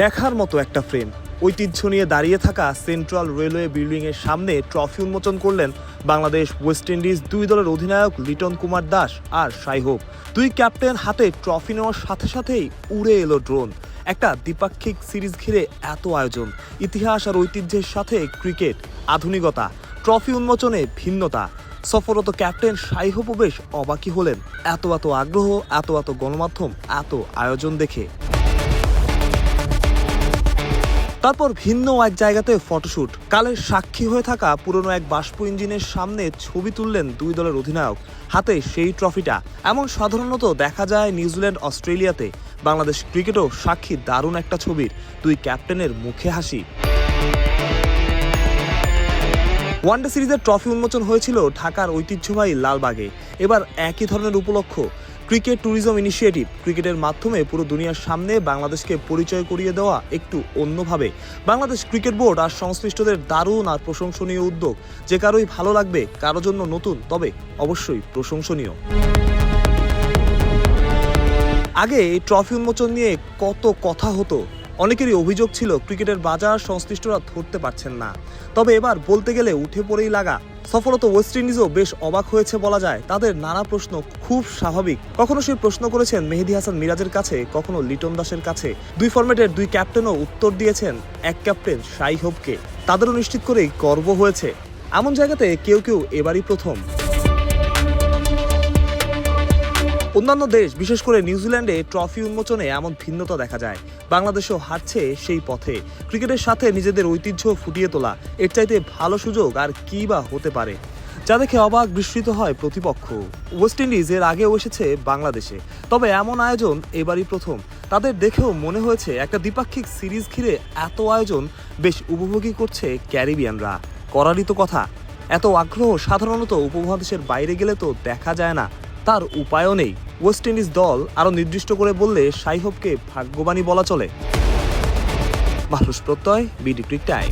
দেখার মতো একটা ফ্রেম ঐতিহ্য নিয়ে দাঁড়িয়ে থাকা সেন্ট্রাল রেলওয়ে বিল্ডিং এর সামনে ট্রফি উন্মোচন করলেন বাংলাদেশ ওয়েস্ট ইন্ডিজ দুই দলের অধিনায়ক লিটন কুমার দাস আর সাইহোপ দুই ক্যাপ্টেন হাতে ট্রফি নেওয়ার সাথে সাথেই উড়ে এলো ড্রোন একটা দ্বিপাক্ষিক সিরিজ ঘিরে এত আয়োজন। ইতিহাস আর ঐতিহ্যের সাথে ক্রিকেট আধুনিকতা ট্রফি উন্মোচনে ভিন্নতা। সফরত ক্যাপ্টেন সাইহোপও বেশ অবাকি হলেন। এত এত আগ্রহ, এত এত গণমাধ্যম, এত আয়োজন দেখে। তারপর ভিন্ন এক জায়গাতে ফটোশুট। কালের সাক্ষী হয়ে থাকা পুরনো এক বাষ্প ইঞ্জিনের সামনে ছবি তুললেন দুই দলের অধিনায়ক। হাতে সেই ট্রফিটা। এমন সাধারণত দেখা যায় নিউজিল্যান্ড, অস্ট্রেলিয়াতে। বাংলাদেশ ক্রিকেটও সাক্ষী দারুণ একটা ছবির। দুই ক্যাপ্টেনের মুখে হাসি। ওয়ানডে সিরিজের ট্রফি উন্মোচন হয়েছিল ঢাকার ঐতিহ্যবাহী লালবাগে। এবার একই ধরনের উপলক্ষ। ক্রিকেট ট্যুরিজম ইনিশিয়েটিভ ক্রিকেটের মাধ্যমে পুরো দুনিয়ার সামনে বাংলাদেশকে পরিচয় করিয়ে দেওয়া একটু অন্যভাবে। বাংলাদেশ ক্রিকেট বোর্ড আর সংশ্লিষ্টদের দারুণ আর প্রশংসনীয় উদ্যোগ। যে কারোই ভালো লাগবে, কারও জন্য নতুন, তবে অবশ্যই প্রশংসনীয়। আগে এই ট্রফি উন্মোচন নিয়ে কত কথা হতো। অনেকেরই অভিযোগ ছিল, ক্রিকেটের বাজার সংশ্লিষ্টরা ধরতে পারছেন না। তবে এবার বলতে গেলে উঠে পড়েই লাগা সফলত ওয়েস্ট ইন্ডিজও বেশ অবাক হয়েছে বলা যায়। তাদের নানা প্রশ্ন খুব স্বাভাবিক। কখনো সে প্রশ্ন করেছেন মেহেদি হাসান মিরাজের কাছে, কখনো লিটন দাসের কাছে। দুই ফরম্যাটের দুই ক্যাপ্টেনও উত্তর দিয়েছেন এক ক্যাপ্টেন সাই হোপকে তাদেরও নিশ্চিত করেই গর্ব হয়েছে। এমন জায়গাতে কেউ কেউ এবারই প্রথম। অন্যান্য দেশ, বিশেষ করে নিউজিল্যান্ডে ট্রফি উন্মোচনে এমন ভিন্নতা দেখা যায়। বাংলাদেশও হারছে সেই পথে। ক্রিকেটের সাথে নিজেদের ঐতিহ্য ফুটিয়ে তোলা, এর চাইতে ভালো সুযোগ আর কী বা হতে পারে, যা দেখে অবাক বিস্মৃত হয় প্রতিপক্ষ। ওয়েস্ট ইন্ডিজ এর আগেও এসেছে বাংলাদেশে, তবে এমন আয়োজন এবারই প্রথম। তাদের দেখেও মনে হয়েছে একটা দ্বিপাক্ষিক সিরিজ ঘিরে এত আয়োজন বেশ উপভোগী করছে ক্যারিবিয়ানরা। করারই তো কথা, এত আগ্রহ সাধারণত উপমহাদেশের বাইরে গেলে তো দেখা যায় না, তার উপায়ও নেই। ওয়েস্ট ইন্ডিজ দল আরও নির্দিষ্ট করে বললে সাইহবকে ভাগ্যবাণী বলা চলে। মানুষ প্রত্যয়, বিডি টাইম।